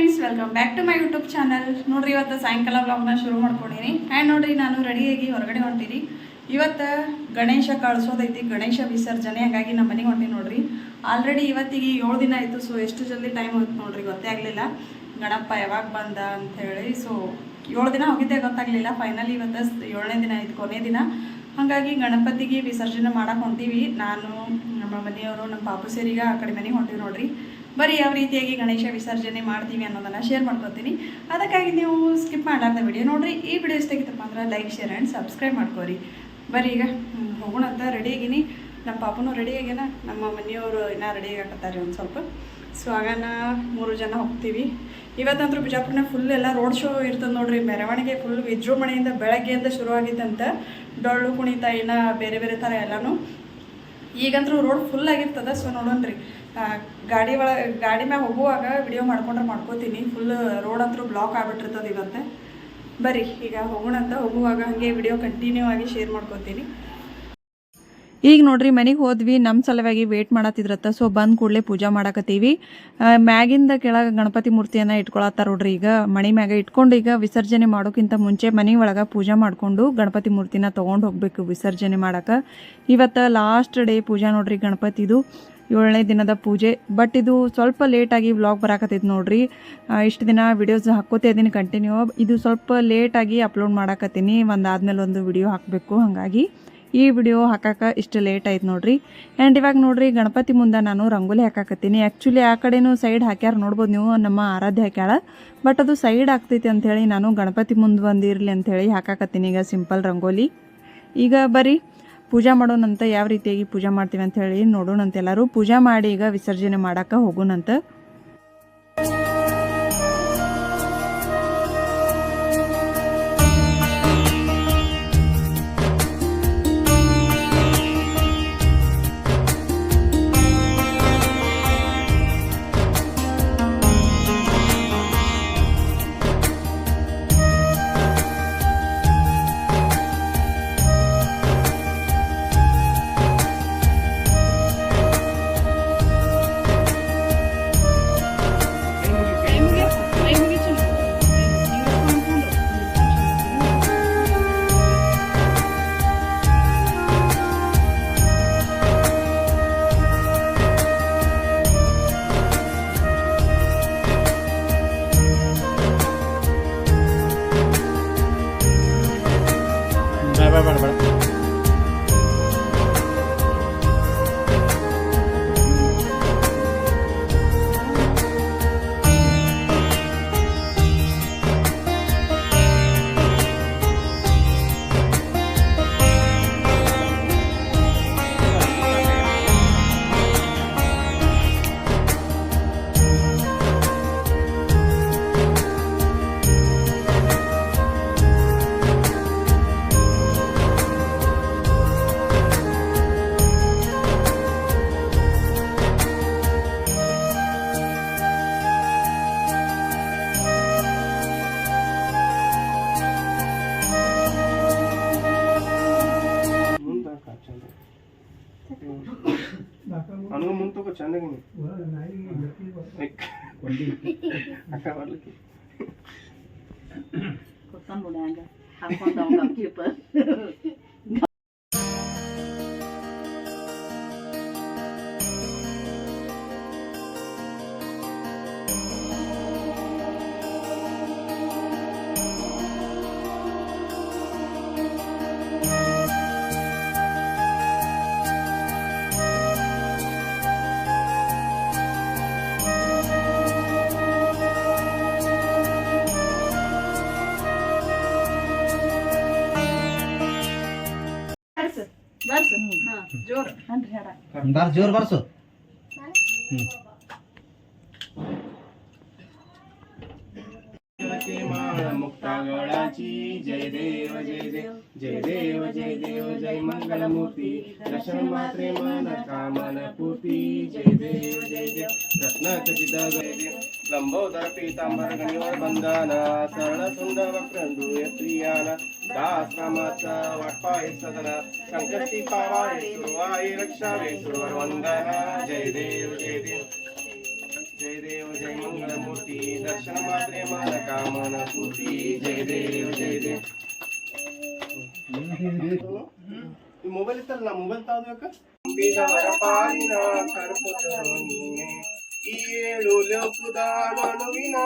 Friends welcome back to my YouTube channel ನೋಡ್ರಿ, ಇವತ್ತು ಸಾಯಂಕಾಲ ವ್ಲಾಗ್ನ ಶುರು ಮಾಡ್ಕೊಂಡಿನಿ. ಆ್ಯಂಡ್ ನೋಡ್ರಿ, ನಾನು ರೆಡಿಯಾಗಿ ಹೊರಗಡೆ ಹೊಂಟೀನಿ. ಇವತ್ತು ಗಣೇಶ ಕಳಿಸೋದೈತಿ, ಗಣೇಶ ವಿಸರ್ಜನೆ. ಹಾಗಾಗಿ ನಮ್ಮ ಮನೆಗೆ ಹೊಂಟೀನಿ ನೋಡ್ರಿ. ಆಲ್ರೆಡಿ ಇವತ್ತಿಗೆ ಏಳು ದಿನ ಆಯಿತು ಸೊ ಎಷ್ಟು ಜಲ್ದಿ ಟೈಮ್ ಹೋಯ್ತು ನೋಡ್ರಿ, ಗೊತ್ತೇ ಆಗಲಿಲ್ಲ. ಗಣಪ ಯಾವಾಗ ಬಂದ ಅಂಥೇಳಿ ಸೊ ಏಳು ದಿನ ಹೋಗಿದ್ದೆ, ಗೊತ್ತಾಗಲಿಲ್ಲ. ಫೈನಲಿ ಇವತ್ತು ಏಳನೇ ದಿನ ಆಯ್ತು, ಕೊನೆ ದಿನ. ಹಾಗಾಗಿ ಗಣಪತಿಗೆ ವಿಸರ್ಜನೆ ಮಾಡೋಕೆ ಹೊಂತೀವಿ ನಾನು, ನಮ್ಮ ಮನೆಯವರು, ನಮ್ಮ ಪಾಪು ಸೇರಿಗೆ ಆ ಕಡೆ ಮನೆಗೆ ಹೊಂಟೀವಿ ನೋಡ್ರಿ. ಬರೀ ಯಾವ ರೀತಿಯಾಗಿ ಗಣೇಶ ವಿಸರ್ಜನೆ ಮಾಡ್ತೀವಿ ಅನ್ನೋದನ್ನು ಶೇರ್ ಮಾಡ್ಕೊತೀನಿ. ಅದಕ್ಕಾಗಿ ನೀವು ಸ್ಕಿಪ್ ಮಾಡಲಾರ್ದ ವಿಡಿಯೋ ನೋಡಿರಿ. ಈ ವಿಡಿಯೋಸ್ ತೆಗಿತಪ್ಪ ಅಂದ್ರೆ ಲೈಕ್ ಶೇರ್ ಆ್ಯಂಡ್ ಸಬ್ಸ್ಕ್ರೈಬ್ ಮಾಡ್ಕೋರಿ. ಬರೀ ಈಗ ಹೋಗೋಣ ಅಂತ ರೆಡಿ ಆಗಿನಿ. ನಮ್ಮ ಪಾಪನೂ ರೆಡಿ ಆಗ್ಯಾನ. ನಮ್ಮ ಮನೆಯವರು ಇನ್ನೂ ರೆಡಿ ಆಗಕತ್ತಾರೆ ಒಂದು ಸ್ವಲ್ಪ. ಸೊ ಆಗನ ಮೂರು ಜನ ಹೋಗ್ತೀವಿ. ಇವತ್ತಂತೂ ಬಿಜಾಪುರನ ಫುಲ್ ಎಲ್ಲ ರೋಡ್ ಶೋ ಇರ್ತದೆ ನೋಡ್ರಿ. ಮೆರವಣಿಗೆ ಫುಲ್ ವಿಜೃಂಭಣೆಯಿಂದ ಬೆಳಗ್ಗೆಯಿಂದ ಶುರುವಾಗಿತ್ತಂತ ಡೊಳ್ಳು ಕುಣಿತ ಇನ್ನು ಬೇರೆ ಬೇರೆ ಥರ ಎಲ್ಲನೂ. ಈಗಂತೂ ರೋಡ್ ಫುಲ್ ಆಗಿರ್ತದೆ. ಸೊ ನೋಡೋಣ ಆ, ಗಾಡಿ ಒಳ ಗಾಡಿ ಮ್ಯಾಗ ಹೋಗುವಾಗ ವಿಡಿಯೋ ಮಾಡ್ಕೊಂಡ್ರೆ ಮಾಡ್ಕೋತೀನಿ. ಫುಲ್ ರೋಡ್ ಅಂತೂ ಬ್ಲಾಕ್ ಆಗ್ಬಿಟ್ಟಿರ್ತದೆ ಇವತ್ತು ಬರ್ರಿ, ಈಗ ಹೋಗೋಣ ಅಂತ. ಹೋಗುವಾಗ ಹಾಗೆ ವಿಡಿಯೋ ಕಂಟಿನ್ಯೂ ಆಗಿ ಶೇರ್ ಮಾಡ್ಕೋತೀನಿ. ಈಗ ನೋಡ್ರಿ, ಮನೆಗೆ ಹೋದ್ವಿ. ನಮ್ಮ ಸಲುವಾಗಿ ವೇಟ್ ಮಾಡತ್ತಿದ್ರತ್ತ. ಸೊ ಬಂದು ಕೂಡಲೇ ಪೂಜೆ ಮಾಡಕತ್ತೀವಿ. ಮ್ಯಾಗಿಂದ ಕೆಳಗೆ ಗಣಪತಿ ಮೂರ್ತಿಯನ್ನು ಇಟ್ಕೊಳತ್ತಾರ ನೋಡ್ರಿ ಈಗ. ಮಣಿ ಮ್ಯಾಗ ಇಟ್ಕೊಂಡು ಈಗ ವಿಸರ್ಜನೆ ಮಾಡೋಕ್ಕಿಂತ ಮುಂಚೆ ಮನೆ ಒಳಗೆ ಪೂಜೆ ಮಾಡಿಕೊಂಡು ಗಣಪತಿ ಮೂರ್ತಿನ ತೊಗೊಂಡು ಹೋಗ್ಬೇಕು ವಿಸರ್ಜನೆ ಮಾಡೋಕೆ. ಇವತ್ತು ಲಾಸ್ಟ್ ಡೇ ಪೂಜಾ ನೋಡ್ರಿ ಗಣಪತಿದು. ಏಳನೇ ದಿನದ ಪೂಜೆ. ಬಟ್ ಇದು ಸ್ವಲ್ಪ ಲೇಟಾಗಿ ವ್ಲಾಗ್ ಬರಾಕತ್ತೈತೆ ನೋಡ್ರಿ. ಇಷ್ಟು ದಿನ ವಿಡಿಯೋಸ್ ಹಾಕೋತೇ ಇದ್ದೀನಿ ಕಂಟಿನ್ಯೂ ಇದು ಸ್ವಲ್ಪ ಲೇಟಾಗಿ ಅಪ್ಲೋಡ್ ಮಾಡಾಕತ್ತೀನಿ. ಆದಮೇಲೆ ಒಂದು ವಿಡಿಯೋ ಹಾಕಬೇಕು. ಹಾಗಾಗಿ ಈ ವಿಡಿಯೋ ಹಾಕಕ್ಕೆ ಇಷ್ಟು ಲೇಟ್ ಆಯ್ತು ನೋಡ್ರಿ. ಆ್ಯಂಡ್ ಇವಾಗ ನೋಡ್ರಿ ಗಣಪತಿ ಮುಂದೆ ನಾನು ರಂಗೋಲಿ ಹಾಕಾಕತ್ತೀನಿ. ಆ್ಯಕ್ಚುಲಿ ಆ ಕಡೆನೂ ಸೈಡ್ ಹಾಕ್ಯಾರ ನೋಡ್ಬೋದು ನೀವು, ನಮ್ಮ ಆರಾಧ್ಯ ಹಾಕ್ಯಾಳ. ಬಟ್ ಅದು ಸೈಡ್ ಆಗ್ತೈತಿ ಅಂಥೇಳಿ ನಾನು ಗಣಪತಿ ಮುಂದೆ ಬಂದಿರಲಿ ಅಂಥೇಳಿ ಹಾಕಾಕತ್ತೀನಿ ಈಗ ಸಿಂಪಲ್ ರಂಗೋಲಿ. ಈಗ ಬರೀ ಪೂಜಾ ಮಾಡೋಣಂತ ಯಾವ ರೀತಿಯಾಗಿ ಪೂಜಾ ಮಾಡ್ತೀವಿ ಅಂತ ಹೇಳಿ ನೋಡೋಣಂತ ಎಲ್ಲರೂ. ಪೂಜಾ ಮಾಡಿ ಈಗ ವಿಸರ್ಜನೆ ಮಾಡಕ್ಕೆ ಹೋಗೋಣಂತ. అక్కవర్లకి కొత్త మూడు అండి అనుకుందాం కంప్యూటర్ बार जोर बारसो. मुक्तागळाची जय देव जय देव जय देव जय देव जय मंगलमूर्ती. दर्शन मात्रे मन कामन पूर्ती. जय देव जय देव रत्नाकचित जय देव. लंबोदर पीतांबर गणीवर बंधना सरळ सुंदर वक्रंदू प्रियाना दासरामाचा वाटपा हे सदना संकटी पावाळे सुरवाई रक्षावे सुरवर वंदना जय देव जय देव। जय देव जय मंगलमूर्ती। दर्शन मात्रे मन कामन पूर्ती जय देव जय देव। मोबाईल इतर ना मोबाईल चालू ಈ ಏಳು ಲೋಕುದಾನನುವಿನ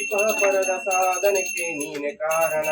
ಇಪ ಪರದ ಸಾಧನೆಗೆ ನೀನೆ ಕಾರಣ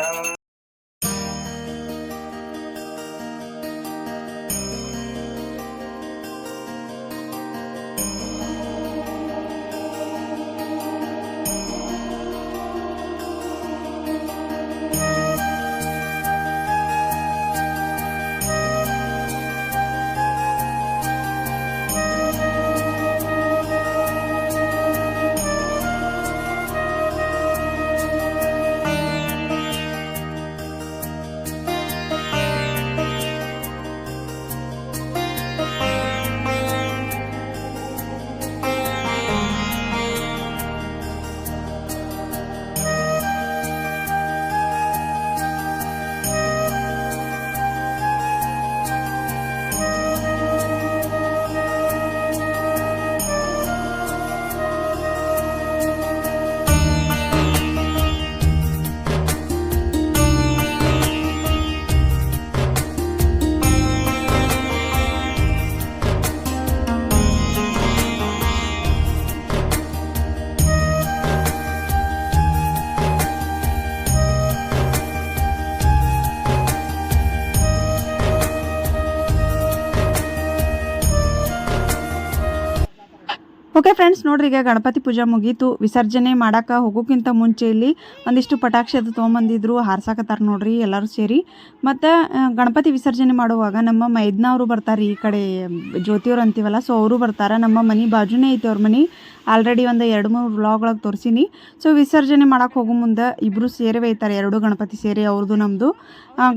ಓಕೆ ಫ್ರೆಂಡ್ಸ್ ನೋಡ್ರಿ, ಈಗ ಗಣಪತಿ ಪೂಜೆ ಮುಗೀತು. ವಿಸರ್ಜನೆ ಮಾಡಕ್ಕೆ ಹೋಗೋಕ್ಕಿಂತ ಮುಂಚೆ ಇಲ್ಲಿ ಒಂದಿಷ್ಟು ಪಟಾಕ್ಷಿ ಅದು ತೊಗೊಂಬಂದಿದ್ರು, ಹಾರ್ಸಾಕತ್ತಾರ ನೋಡ್ರಿ ಎಲ್ಲರೂ ಸೇರಿ. ಮತ್ತು ಗಣಪತಿ ವಿಸರ್ಜನೆ ಮಾಡುವಾಗ ನಮ್ಮ ಮೈದ್ನವರು ಬರ್ತಾರೆ ಈ ಕಡೆ, ಜ್ಯೋತಿಯವ್ರು ಅಂತೀವಲ್ಲ ಸೊ ಅವರು ಬರ್ತಾರೆ. ನಮ್ಮ ಮನೆ ಬಾಜುನೇ ಐತೆ ಅವ್ರ ಮನೆ. ಆಲ್ರೆಡಿ ಒಂದು ಎರಡು ಮೂರು ವ್ಲಾಗ್ ಒಳಗೆ ತೋರಿಸೀನಿ. ಸೊ ವಿಸರ್ಜನೆ ಮಾಡಕ್ಕೆ ಹೋಗೋ ಮುಂದೆ ಇಬ್ಬರು ಸೇರಿ ಒಯ್ತಾರೆ ಎರಡು ಗಣಪತಿ ಸೇರಿ ಅವ್ರದ್ದು ನಮ್ಮದು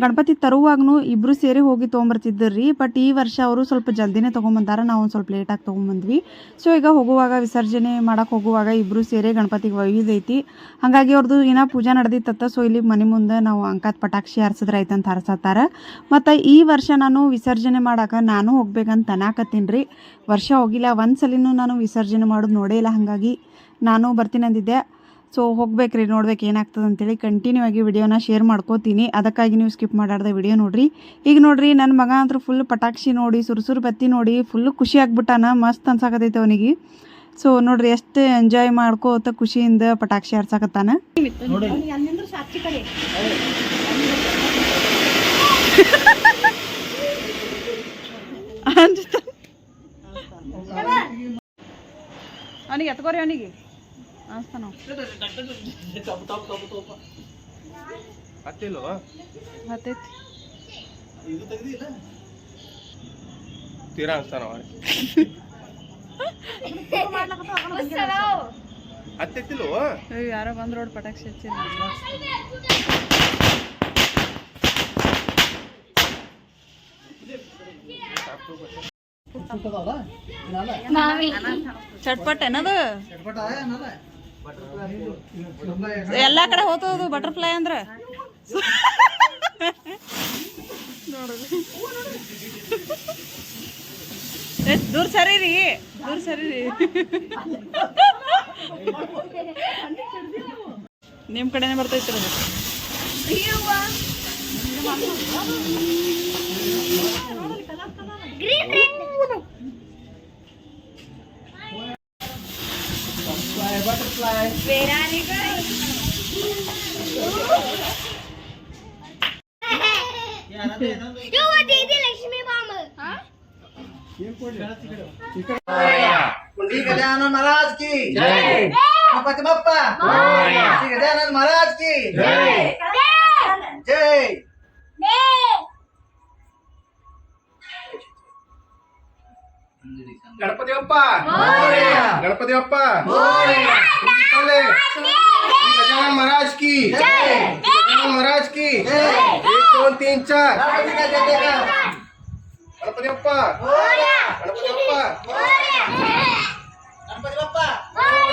ಗಣಪತಿ ತರುವಾಗೂ ಇಬ್ರು ಸೇರಿ ಹೋಗಿ ತೊಗೊಂಬರ್ತಿದ್ದರು ರೀ ಬಟ್ ಈ ವರ್ಷ ಅವರು ಸ್ವಲ್ಪ ಜಲ್ದಿನೇ ತೊಗೊಂಬಂದಾರ, ನಾವು ಒಂದು ಸ್ವಲ್ಪ ಲೇಟಾಗಿ ತೊಗೊಂಬಂದ್ವಿ. ಸೊ ಈಗ ಹೋಗುವಾಗ ವಿಸರ್ಜನೆ ಮಾಡಕ್ಕೆ ಹೋಗುವಾಗ ಇಬ್ರು ಸೇರಿ ಗಣಪತಿಗೆ ಒಯ್ದೈತಿ ಹಾಗಾಗಿ ಅವ್ರದ್ದು ಏನೋ ಪೂಜೆ ನಡೆದಿತ್ತತ್ತ ಸೊ ಇಲ್ಲಿ ಮನೆ ಮುಂದೆ ನಾವು ಅಂಕದ ಪಟಾಕ್ಷಿ ಹಾರಿಸಿದ್ರೆ ಆಯ್ತಂತ ಹಾರಿಸತ್ತಾರ. ಮತ್ತು ಈ ವರ್ಷ ನಾನು ವಿಸರ್ಜನೆ ಮಾಡಕ್ಕೆ ನಾನು ಹೋಗ್ಬೇಕಂತ ಅನ್ನಾಕತ್ತೀನಿ ರೀ. ವರ್ಷ ಹೋಗಿಲ್ಲ ಒಂದು ಸಲಿನೂ ನಾನು ವಿಸರ್ಜನೆ ಮಾಡೋದು ನೋಡೇ ಇಲ್ಲ, ಹಾಗಾಗಿ ನಾನು ಬರ್ತೀನಿ ಅಂದಿದ್ದೆ. ಸೊ ಹೋಗ್ಬೇಕ್ರಿ ನೋಡ್ಬೇಕು ಏನಾಗ್ತದೆ ಅಂತೇಳಿ ಕಂಟಿನ್ಯೂ ಆಗಿ ವಿಡಿಯೋನ ಶೇರ್ ಮಾಡ್ಕೋತೀನಿ. ಅದಕ್ಕಾಗಿ ನೀವು ಸ್ಕಿಪ್ ಮಾಡಾರ್ದೆ ವಿಡಿಯೋ ನೋಡ್ರಿ. ಈಗ ನೋಡ್ರಿ ನನ್ನ ಮಗ ಅಂತೂ ಫುಲ್ ಪಟಾಕ್ಷಿ ನೋಡಿ ಸುರುಸುರು ಬತ್ತಿ ನೋಡಿ ಫುಲ್ ಖುಷಿ ಆಗ್ಬಿಟ್ಟಾನ ಮಸ್ತ್ ಅನ್ಸಾಕತೈತೆ ಅವನಿಗೆ. ಸೊ ನೋಡ್ರಿ ಎಷ್ಟು ಎಂಜಾಯ್ ಮಾಡ್ಕೋತ ಖುಷಿಯಿಂದ ಪಟಾಕ್ಷಿ ಆಡ್ಸಾಕತ್ತಾನ. ನೋಡಿ. ಅವನಿಗೆ ಎತ್ಕೋರಿ ಅವನಿಗೆ. ಹತ್ತಿಲ್ವ? ಹತ್ತೈತಿ. ತೀರಾ ಅನ್ಸ್ತಾನ? ಹತ್ತಿತ್ತಿಲ್ವ ಅಯ್ಯೋ ಯಾರೋ ಬಂದ್ ರೋಡ್ ಪಟಾಕ್ಷಿ ಹಚ್ಚಿ ಚಟ್ಪಟ್ ಏನದು? ಎಲ್ಲ ಕಡೆ ಹೋತೋದು ಬಟರ್ಫ್ಲೈ ಅಂದ್ರೆ? ನೋಡೋದು ಎಷ್ಟ್ ದೂರ ಸರಿ ರೀ. ದೂರ ಸರಿ ರೀ. ನಿಮ್ಮ ಕಡೆನೇ ಬರ್ತೈತಿ ಅದು Jai. Apa ke bapak? Maya. Si kedanan Maraji. Jai. Jai. Garpati Oppa. Moria. Garpati Oppa. Moria. Kale. Jangan Maharaj ki. Jai. Jangan Maharaj ki. Jai. Ek ton tin char. Garpati ka jete ka. Garpati Oppa. Moria. Garpati Oppa. Moria.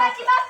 ただきます。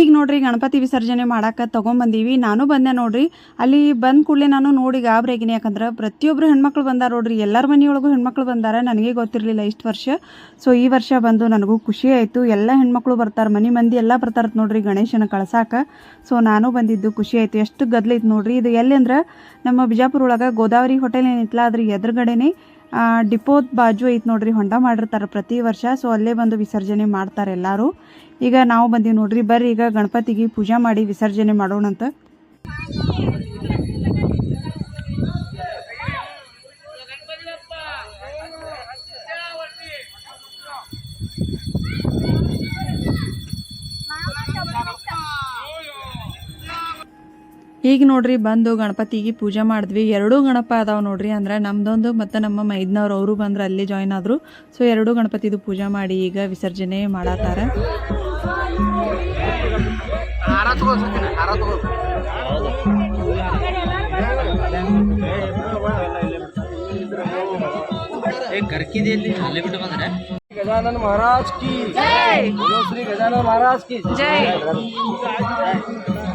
ಈಗ ನೋಡ್ರಿ ಗಣಪತಿ ವಿಸರ್ಜನೆ ಮಾಡಕ್ಕೆ ತೊಗೊಂಬಂದೀವಿ. ನಾನು ಬಂದೆ ನೋಡ್ರಿ. ಅಲ್ಲಿ ಬಂದ ಕೂಡಲೇ ನಾನು ನೋಡಿ ಗಾಬ್ರೇಗಿನಿ ಯಾಕಂದ್ರೆ ಪ್ರತಿಯೊಬ್ಬರು ಹೆಣ್ಮಕ್ಳು ಬಂದಾರ ನೋಡ್ರಿ. ಎಲ್ಲರ ಮನೆಯೊಳಗೂ ಹೆಣ್ಮಕ್ಳು ಬಂದಾರ. ನನಗೆ ಗೊತ್ತಿರಲಿಲ್ಲ ಇಷ್ಟು ವರ್ಷ. ಸೊ ಈ ವರ್ಷ ಬಂದು ನನಗೂ ಖುಷಿ ಆಯಿತು. ಎಲ್ಲ ಹೆಣ್ಮಕ್ಳು ಬರ್ತಾರೆ, ಮನೆ ಮಂದಿ ಎಲ್ಲ ಬರ್ತಾರೆ ನೋಡ್ರಿ ಗಣೇಶನ ಕಳ್ಸಾಕ. ಸೊ ನಾನು ಬಂದಿದ್ದು ಖುಷಿ ಆಯಿತು. ಎಷ್ಟು ಗದ್ಲೈತೆ ನೋಡ್ರಿ. ಇದು ಎಲ್ಲಿ ಅಂದ್ರೆ ನಮ್ಮ ಬಿಜಾಪುರ ಒಳಗೆ ಗೋದಾವರಿ ಹೋಟೆಲ್ ಏನಿತ್ತಲ್ಲ ಅದ್ರ ಎದುರುಗಡೆನೆ ಆ, ಡಿಪೋದ್ ಬಾಜು ಐತೆ ನೋಡ್ರಿ ಹೊಂಡ ಮಾಡಿರ್ತಾರೆ ಪ್ರತಿ ವರ್ಷ. ಸೊ ಅಲ್ಲೇ ಬಂದು ವಿಸರ್ಜನೆ ಮಾಡ್ತಾರೆ ಎಲ್ಲರೂ. ಈಗ ನಾವು ಬಂದೀವಿ ನೋಡ್ರಿ ಬರ್ರಿ ಈಗ ಗಣಪತಿಗೆ ಪೂಜೆ ಮಾಡಿ ವಿಸರ್ಜನೆ ಮಾಡೋಣಂತ. ಈಗ ನೋಡ್ರಿ ಬಂದು ಗಣಪತಿಗೆ ಪೂಜೆ ಮಾಡಿದ್ವಿ ಎರಡೂ ಗಣಪ ಅದಾವ ನೋಡ್ರಿ ಅಂದ್ರೆ ನಮ್ದೊಂದು ಮತ್ತು ನಮ್ಮ ಮೈದ್ನವ್ರು ಅವರು ಬಂದ್ರೆ ಅಲ್ಲಿ ಜಾಯ್ನ್ ಆದರು ಸೊ ಎರಡೂ ಗಣಪತಿದು ಪೂಜೆ ಮಾಡಿ ಈಗ ವಿಸರ್ಜನೆ ಮಾಡತ್ತಾರ ಹಾರ ತಗೋ ಸಚಿನ್, ಹಾರ ತಗೋ गजानन महाराज की जय बोलो श्री गजानन महाराज की जय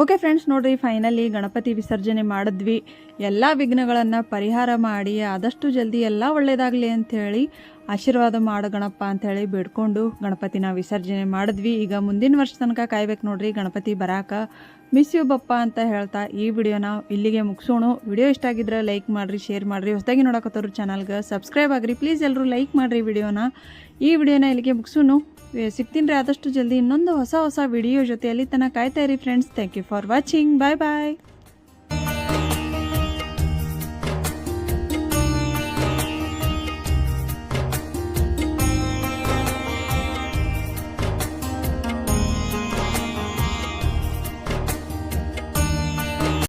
ಓಕೆ ಫ್ರೆಂಡ್ಸ್, ನೋಡ್ರಿ ಫೈನಲಿ ಗಣಪತಿ ವಿಸರ್ಜನೆ ಮಾಡಿದ್ವಿ. ಎಲ್ಲ ವಿಘ್ನಗಳನ್ನು ಪರಿಹಾರ ಮಾಡಿ, ಆದಷ್ಟು ಜಲ್ದಿ ಎಲ್ಲ ಒಳ್ಳೆಯದಾಗಲಿ ಅಂಥೇಳಿ ಆಶೀರ್ವಾದ ಮಾಡು ಗಣಪ ಅಂಥೇಳಿ ಬೇಡ್ಕೊಂಡು ಗಣಪತಿನ ವಿಸರ್ಜನೆ ಮಾಡಿದ್ವಿ. ಈಗ ಮುಂದಿನ ವರ್ಷ ತನಕ ಕಾಯ್ಬೇಕು ನೋಡ್ರಿ, ಗಣಪತಿ ಬರಾಕ. ಮಿಸ್ ಯು ಬಪ್ಪ ಅಂತ ಹೇಳ್ತಾ ಈ ವಿಡಿಯೋನ ಇಲ್ಲಿಗೆ ಮುಗಿಸೋಣ. ವಿಡಿಯೋ ಇಷ್ಟ ಆಗಿದ್ರೆ ಲೈಕ್ ಮಾಡಿರಿ ಶೇರ್ ಮಾಡಿರಿ. ಹೊಸದಾಗಿ ನೋಡಕತ್ತವ್ರು ಚಾನಲ್ಗೆ ಸಬ್ಸ್ಕ್ರೈಬ್ ಆಗಿರಿ. ಪ್ಲೀಸ್ ಎಲ್ಲರೂ ಲೈಕ್ ಮಾಡಿರಿ ವಿಡಿಯೋನ. ಈ ವಿಡಿಯೋನ ಇಲ್ಲಿಗೆ ಮುಗಿಸೋಣ. ಸಿಗ್ತೀನಿ ರೀ, ಆದಷ್ಟು ಜಲ್ದಿ ಇನ್ನೊಂದು ಹೊಸ ಹೊಸ ವಿಡಿಯೋ ಜೊತೆ ಅಲ್ಲಿ ತನಕ ಕಾಯ್ತಾ ಇರಿ friends thank you for watching bye bye